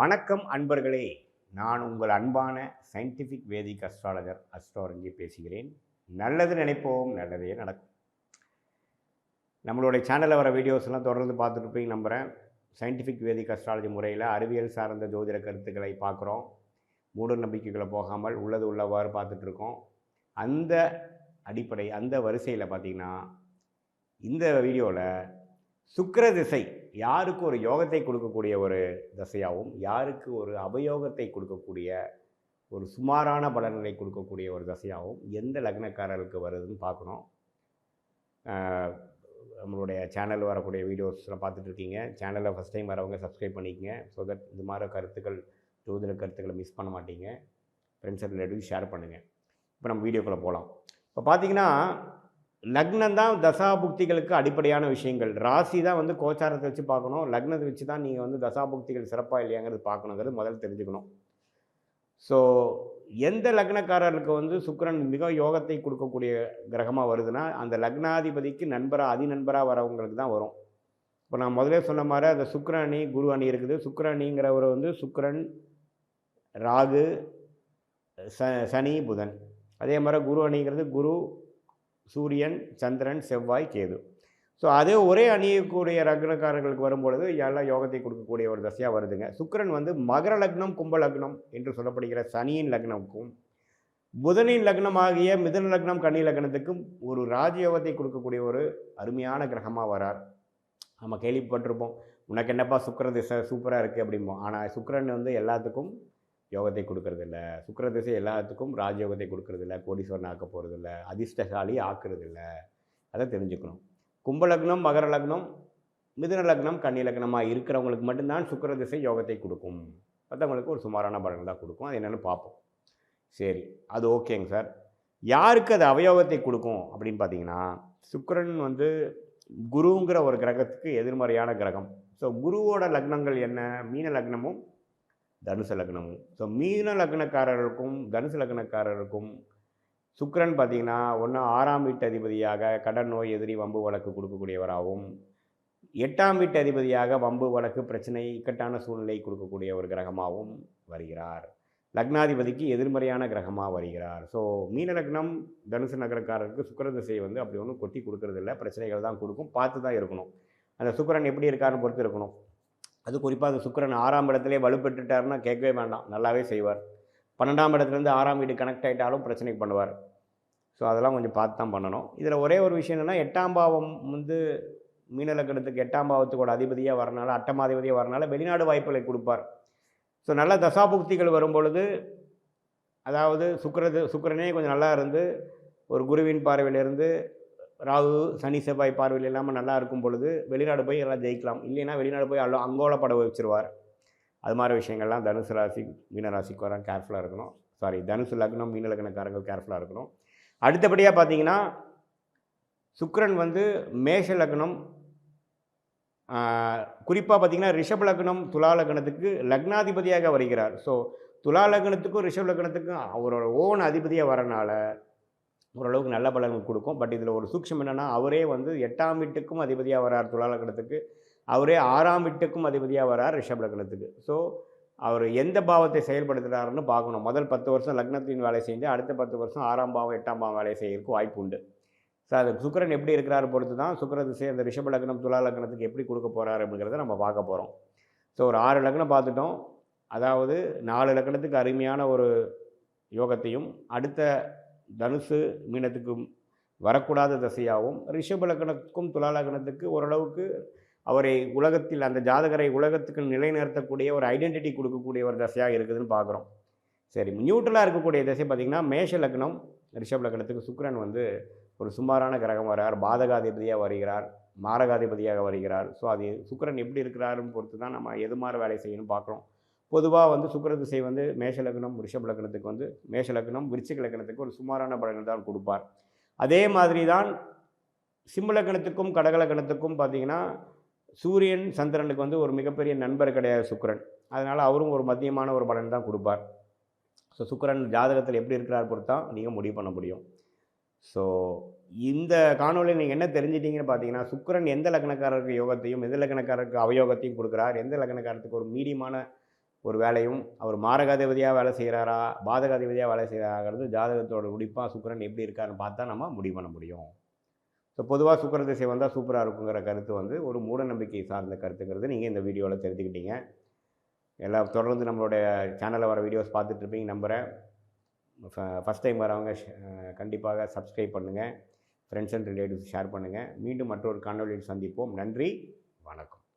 வணக்கம் அன்பர்களே. நான் உங்கள் அன்பான சயின்டிஃபிக் வேதிக் அஸ்ட்ராலஜர் அஸ்ட்ராலஜி பேசுகிறேன். நல்லது நினைப்போம் நல்லதே நடக்கும். நம்மளுடைய சேனலில் வர வீடியோஸ்லாம் தொடர்ந்து பார்த்துட்டு நம்புகிறேன் சயின்டிஃபிக் வேதிக் அஸ்ட்ராலஜி முறையில் அறிவியல் சார்ந்த ஜோதிட கருத்துக்களை பார்க்குறோம். மூட நம்பிக்கைகளை போகாமல் உள்ளது உள்ளவாறு பார்த்துட்டு இருக்கோம். அந்த அடிப்படை அந்த வரிசையில் பார்த்தீங்கன்னா இந்த வீடியோவில் சுக்கர திசை யாருக்கு ஒரு யோகத்தை கொடுக்கக்கூடிய ஒரு தசையாகவும் யாருக்கு ஒரு அபயோகத்தை கொடுக்கக்கூடிய ஒரு சுமாரான பலன்களை கொடுக்கக்கூடிய ஒரு தசையாகவும் எந்த லக்னக்காரருக்கு வருதுன்னு பார்க்கணும். நம்மளுடைய சேனல் வரக்கூடிய வீடியோஸ்லாம் பார்த்துட்ருக்கீங்க. சேனலில் சேனலை ஃபஸ்ட் டைம் வரவங்க சப்ஸ்கிரைப் பண்ணிக்கங்க. ஸோ தட் இது மாதிரி கருத்துக்கள் ஜோதிட கருத்துக்களை மிஸ் பண்ண மாட்டீங்க. ஃப்ரெண்ட்ஸ் ரிலேட்டிவ் ஷேர் பண்ணுங்கள் இப்போ நம்ம வீடியோக்குள்ளே போகலாம். இப்போ பார்த்தீங்கன்னா லக்னம் தான் தசாபுக்திகளுக்கு அடிப்படையான விஷயங்கள். ராசி தான் வந்து கோச்சாரத்தை வச்சு பார்க்கணும். லக்னத்தை வச்சு தான் நீங்கள் வந்து தசாபுக்திகள் சிறப்பாக இல்லையாங்கிறது பார்க்கணுங்கிறது முதல்ல தெரிஞ்சுக்கணும். ஸோ எந்த லக்னக்காரருக்கு வந்து சுக்கரன் மிக யோகத்தை கொடுக்கக்கூடிய கிரகமாக வருதுன்னா அந்த லக்னாதிபதிக்கு நண்பராக அதிநண்பராக வரவங்களுக்கு தான் வரும். இப்போ நான் முதலே சொன்ன மாதிரி அந்த சுக்கிர அணி குரு அணி இருக்குது. சுக்கிர அணிங்கிறவர் வந்து சுக்கரன் ராகு ச சனி புதன். அதே மாதிரி குரு அணிங்கிறது குரு சூரியன் சந்திரன் செவ்வாய் கேது. ஸோ அதே ஒரே அணியக்கூடிய லக்னக்காரர்களுக்கு வரும்பொழுது எல்லாம் யோகத்தை கொடுக்கக்கூடிய ஒரு தசையாக வருதுங்க சுக்கரன் வந்து மகர லக்னம் கும்ப லக்னம் என்று சொல்லப்படுகிற சனியின் லக்னமுக்கும் புதனின் லக்னமாகிய மிதன லக்னம் கன்னி லக்னத்துக்கும் ஒரு ராஜயோகத்தை கொடுக்கக்கூடிய ஒரு அருமையான கிரகமாக வரார். நம்ம கேள்விப்பட்டிருப்போம் உனக்கு என்னப்பா சுக்கர திசை சூப்பராக இருக்குது அப்படிம்போம். ஆனால் சுக்கரன் வந்து எல்லாத்துக்கும் யோகத்தை கொடுக்கறதில்ல. சுக்கர திசை எல்லாத்துக்கும் ராஜயோகத்தை கொடுக்கறதில்ல. கோடீஸ்வரன் ஆக்க போகிறதில்ல அதிர்ஷ்டசாலி ஆக்குறதில்ல. அதை தெரிஞ்சுக்கணும். கும்பலக்னம் மகர லக்னம் மிதுன லக்னம் கன்னி லக்னமாக இருக்கிறவங்களுக்கு மட்டும்தான் சுக்கர திசை யோகத்தை கொடுக்கும். மற்றவங்களுக்கு ஒரு சுமாரான பலன் தான் கொடுக்கும். அது என்னென்னு பார்ப்போம். சரி. அது ஓகேங்க சார். யாருக்கு அது அவயோகத்தை கொடுக்கும் அப்படின்னு பார்த்தீங்கன்னா சுக்கரன் வந்து குருங்கிற ஒரு கிரகத்துக்கு எதிர்மறையான கிரகம். ஸோ குருவோட லக்னங்கள் என்ன? மீன லக்னமும் தனுசு லக்னமும். ஸோ மீன லக்னக்காரர்களுக்கும் தனுசு லக்னக்காரருக்கும் சுக்கரன் பார்த்தீங்கன்னா ஒன்று ஆறாம் வீட்டு அதிபதியாக கடன் நோய் எதிரி வம்பு வழக்கு கொடுக்கக்கூடியவராகவும் எட்டாம் வீட்டு அதிபதியாக வம்பு வழக்கு பிரச்சனை இக்கட்டான சூழ்நிலை கொடுக்கக்கூடிய ஒரு கிரகமாகவும் வருகிறார். லக்னாதிபதிக்கு எதிர்மறையான கிரகமாக வருகிறார். ஸோ மீன லக்னம் தனுசு நகரக்காரருக்கு சுக்கிர திசை வந்து அப்படி ஒன்றும் கொட்டி கொடுக்கறதில்ல. பிரச்சனைகள் தான் கொடுக்கும். பார்த்து தான் இருக்கணும். அந்த சுக்கரன் எப்படி இருக்காருன்னு பொறுத்து இருக்கணும். அது குறிப்பாக அந்த ஆறாம் இடத்திலே வலுப்பெற்றுட்டாருன்னா கேட்கவே வேண்டாம். நல்லாவே செய்வார். பன்னெண்டாம் இடத்துலேருந்து ஆறாம் வீடு கனெக்ட் ஆகிட்டாலும் பிரச்சனைக்கு பண்ணுவார். ஸோ அதெல்லாம் கொஞ்சம் பார்த்து தான் பண்ணணும். இதில் ஒரே ஒரு விஷயம் என்னென்னா எட்டாம் பாவம் வந்து மீனலக்கணத்துக்கு எட்டாம் பாவத்துக்கோட அதிபதியாக வரனால அட்டமாதிபதியாக வரனால வெளிநாடு வாய்ப்புகளை கொடுப்பார். ஸோ நல்ல தசாபுக்திகள் வரும்பொழுது அதாவது சுக்கரது சுக்கரனே கொஞ்சம் நல்லா இருந்து ஒரு குருவின் பார்வையிலிருந்து ராகு சனி செவ்வாய் பார்வையில் இல்லாமல் நல்லா இருக்கும் பொழுது வெளிநாடு போய் எல்லாம் ஜெயிக்கலாம். இல்லைன்னா வெளிநாடு போய் அல்ல அங்கோல பட வச்சிருவார். அது மாதிரி விஷயங்கள்லாம் தனுசு ராசி மீனராசிக்கு வர கேர்ஃபுல்லாக இருக்கணும். சாரி தனுசு லக்னம் மீன லக்னக்காரங்கள் கேர்ஃபுல்லாக இருக்கணும். அடுத்தபடியாக பார்த்தீங்கன்னா சுக்கரன் வந்து மேஷ லக்னம் குறிப்பாக பார்த்தீங்கன்னா ரிஷப் லக்னம் துலா லக்னத்துக்கு லக்னாதிபதியாக வருகிறார். ஸோ துலா லக்னத்துக்கும் ரிஷப் லக்னத்துக்கும் அவரோட ஓன் அதிபதியாக வரனால ஓரளவுக்கு நல்ல பலன்கள் கொடுக்கும். பட் இதில் ஒரு சூட்சம் என்னென்னா அவரே வந்து எட்டாம் வீட்டுக்கும் அதிபதியாக வரார் துலாலக்கணத்துக்கு அவரே ஆறாம் வீட்டுக்கும் அதிபதியாக வரார் ரிஷப் லக்னத்துக்கு ஸோ அவர் எந்த பாவத்தை செயல்படுத்துகிறாருன்னு பார்க்கணும். முதல் பத்து வருஷம் லக்னத்தின் வேலை செஞ்சு அடுத்த பத்து வருஷம் ஆறாம் பாவம் எட்டாம் பாவம் வேலை செய்யறதுக்கு வாய்ப்பு உண்டு. ஸோ அது சுக்கரன் எப்படி இருக்கிறாரு பொறுத்து தான் சுக்கர திசை அந்த ரிஷப லக்னம் துலா லக்னத்துக்கு எப்படி கொடுக்க போகிறாரு அப்படிங்கிறத நம்ம பார்க்க போகிறோம் ஸோ ஒரு ஆறு லக்னம் பார்த்துட்டோம். அதாவது நாலு லக்னத்துக்கு அருமையான ஒரு யோகத்தையும் அடுத்த தனுசு மீனத்துக்கும் வரக்கூடாத தசையாகவும் ரிஷப லக்னத்துக்கும் துலா லக்னத்துக்கு ஓரளவுக்கு அவரை உலகத்தில் அந்த ஜாதகரை உலகத்துக்கு நிலைநிறுத்தக்கூடிய ஒரு ஐடென்டிட்டி கொடுக்கக்கூடிய ஒரு தசையாக இருக்குதுன்னு பார்க்குறோம். சரி நியூட்ரலாக இருக்கக்கூடிய தசை பார்த்திங்கன்னா மேஷ லக்னம் ரிஷப் லக்னத்துக்கு சுக்கிரன் வந்து ஒரு சுமாரான கிரகம் வரார் பாதகாதிபதியாக வருகிறார் மாரகாதிபதியாக வருகிறார். ஸோ அது சுக்கரன் எப்படி இருக்கிறாருன்னு பொறுத்து தான் நம்ம எது மாதிரி வேலை செய்யணும்னு பார்க்குறோம். பொதுவாக வந்து சுக்கர திசை வந்து மேஷ லக்னம் ரிஷப லக்னத்துக்கு வந்து மேஷ லக்னம் விருச்சிக லக்னத்துக்கு ஒரு சுமாரான பலன்கள் தான் கொடுப்பார். அதே மாதிரி தான் சிம்ம லக்னத்துக்கும் கடக லக்னத்துக்கும் பார்த்தீங்கன்னா சூரியன் சந்திரனுக்கு வந்து ஒரு மிகப்பெரிய நண்பர் கிடையாது சுக்கரன். அதனால் அவரும் ஒரு மத்தியமான ஒரு பலன் தான் கொடுப்பார். ஸோ சுக்கிரன் ஜாதகத்தில் எப்படி இருக்கிறார் பொறுத்தான் நீங்கள் முடிவு பண்ண முடியும். ஸோ இந்த காணொலியில் நீங்கள் என்ன தெரிஞ்சிட்டிங்கன்னு பார்த்தீங்கன்னா சுக்கிரன் எந்த லக்னக்காரருக்கு யோகத்தையும் எந்த லக்னக்காரருக்கு அவயோகத்தையும் கொடுக்குறார் எந்த லக்னக்காரத்துக்கு ஒரு மீடியமான ஒரு வேலையும் அவர் மாரகாதிபதியாக வேலை செய்கிறாரா பாதகாதிபதியாக வேலை செய்கிறாங்கிறது ஜாதகத்தோட உடிப்பாக சுக்கிரன் எப்படி இருக்காருன்னு பார்த்தா நம்ம முடிவு பண்ண முடியும். ஸோ பொதுவாக சுக்கர திசை வந்தால் சூப்பராக இருக்குங்கிற கருத்து வந்து ஒரு மூட நம்பிக்கை சார்ந்த கருத்துங்கிறது நீங்கள் இந்த வீடியோவில் தெரிஞ்சுக்கிட்டீங்க. எல்லாம் தொடர்ந்து நம்மளுடைய சேனலில் வர வீடியோஸ் பார்த்துட்ருப்பீங்க நம்புகிறேன் ஃபஸ்ட் டைம் வரவங்க கண்டிப்பாக சப்ஸ்கிரைப் பண்ணுங்கள் ஃப்ரெண்ட்ஸ் அண்ட் ரிலேட்டிவ்ஸ் ஷேர் பண்ணுங்கள் மீண்டும் மற்றொரு காணொலியில் சந்திப்போம். நன்றி. வணக்கம்.